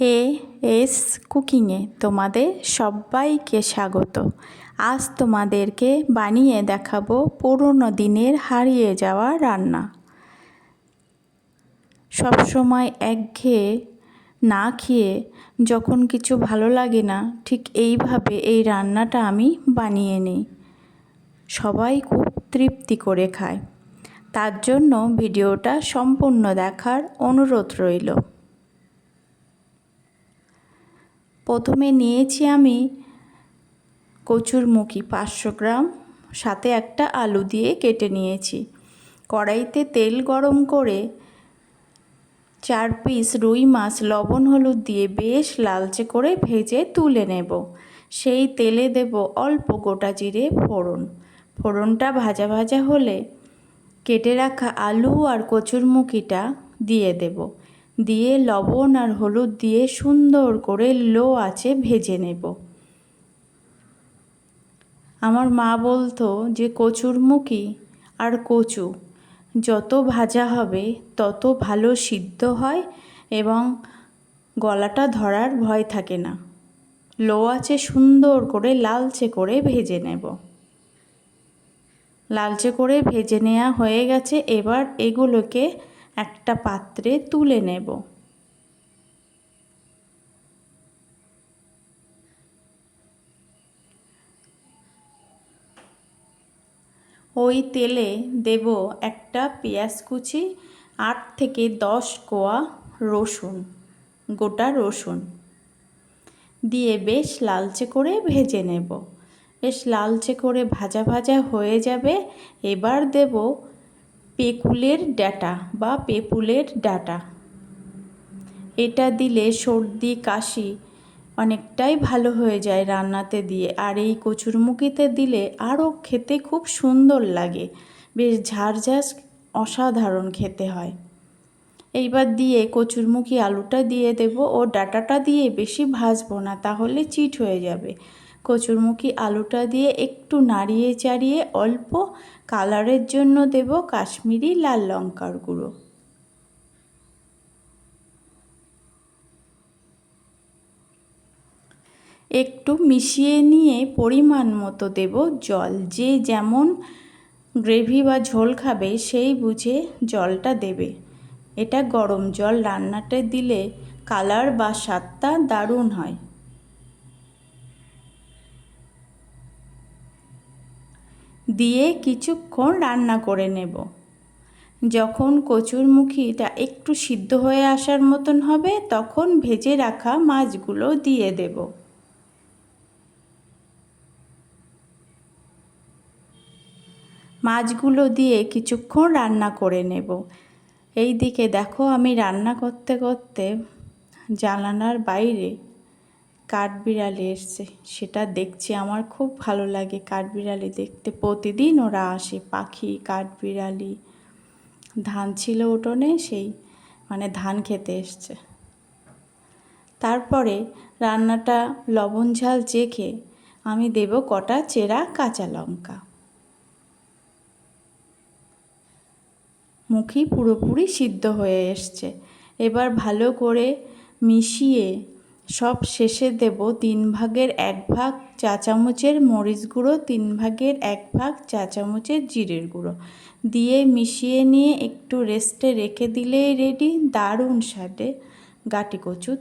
হে S কুকিংয়ে, তোমাদের সবাইকে স্বাগত। আজ তোমাদেরকে বানিয়ে দেখাবো পুরনো দিনের হারিয়ে যাওয়া রান্না। সবসময় একঘেয়ে না খেয়ে যখন কিছু ভালো লাগে না, ঠিক এইভাবে এই রান্নাটা আমি বানিয়ে নিই। সবাই খুব তৃপ্তি করে খায়। তার জন্য ভিডিওটা সম্পূর্ণ দেখার অনুরোধ রইল। প্রথমে নিয়েছি আমি কচুরমুখী পাঁচশো গ্রাম, সাথে একটা আলু দিয়ে কেটে নিয়েছি। কড়াইতে তেল গরম করে চার পিস রুই মাছ, লবণ, হলুদ দিয়ে বেশ লালচে করে ভেজে তুলে নেব। সেই তেলে দেব অল্প গোটা জিরে ফোড়ন। ফোড়নটা ভাজা ভাজা হলে কেটে রাখা আলু আর কচুরমুখিটা দিয়ে দেব। দিয়ে লবণ আর হলুদ দিয়ে সুন্দর করে লো আছে ভেজে নেব। আমার মা বলতো যে, কচুরমুখী আর কচু, যত ভাজা হবে তত ভালো সিদ্ধ হয় এবং গলাটা ধরার ভয় থাকে না। লো আছে সুন্দর করে লালচে করে ভেজে নেব। লালচে করে ভেজে নেওয়া হয়ে গেছে। এবার এগুলোকে একটা পাত্রে তুলে নেব। ওই তেলে দেব একটা পেঁয়াজ কুচি, আট থেকে দশ কোয়া রসুন, গোটা রসুন। দিয়ে বেশ লালচে করে ভেজে নেব। বেশ লালচে করে ভাজা ভাজা হয়ে যাবে। এবার দেব পেকুলের ডাটা বা পেপুলের ডাটা। এটা দিলে সর্দি, কাশি অনেকটাই ভালো হয়ে যায় রান্নাতে দিয়ে। আর এই কচুরমুখিতে দিলে আরও খেতে খুব সুন্দর লাগে। বেশ ঝাড়ঝাঝ অসাধারণ খেতে হয়। এইবার দিয়ে কচুরমুখী আলুটা দিয়ে দেব। ও ডাটাটা দিয়ে বেশি ভাজবো না, তাহলে চিট হয়ে যাবে। কচুরমুখী আলুটা দিয়ে একটু নাড়িয়ে চাড়িয়ে অল্প কালারের জন্য দেব কাশ্মীরি লাল লঙ্কার গুঁড়ো। একটু মিশিয়ে নিয়ে পরিমাণ মতো দেব জল। যে যেমন গ্রেভি বা ঝোল খাবে সেই বুঝে জলটা দেবে। এটা গরম জল রান্নাটা দিলে কালার বা স্বাদটা দারুণ হয়। দিয়ে কিছুক্ষণ রান্না করে নেব। যখন কচুরমুখিটা একটু সিদ্ধ হয়ে আসার মতন হবে, তখন ভেজে রাখা মাছগুলো দিয়ে দেব। মাছগুলো দিয়ে কিছুক্ষণ রান্না করে নেব। এই দিকে দেখো আমি রান্না করতে করতে জানালার বাইরে কাঠবিড়ালি এসছে। সেটা দেখছি আমার খুব ভালো লাগে কাঠবিড়ালি দেখতে। প্রতিদিন ওরা আসে, পাখি, কাঠবিড়ালি। ধান ছিল উঠোনে সেই মানে ধান খেতে এসছে। তারপরে রান্নাটা লবণ ঝাল চেখে আমি দেব কটা চেরা কাঁচা লঙ্কা। মুখি পুরোপুরি সিদ্ধ হয়ে এসছে। এবার ভালো করে মিশিয়ে সব শেষে দেব তিন ভাগের এক ভাগ চা চামচের মরিচ গুঁড়ো, তিন ভাগের এক ভাগ চা চামচের জিরের গুঁড়ো। দিয়ে মিশিয়ে নিয়ে একটু রেস্টে রেখে দিলেই রেডি দারুণ স্বাদে গাটি কচুর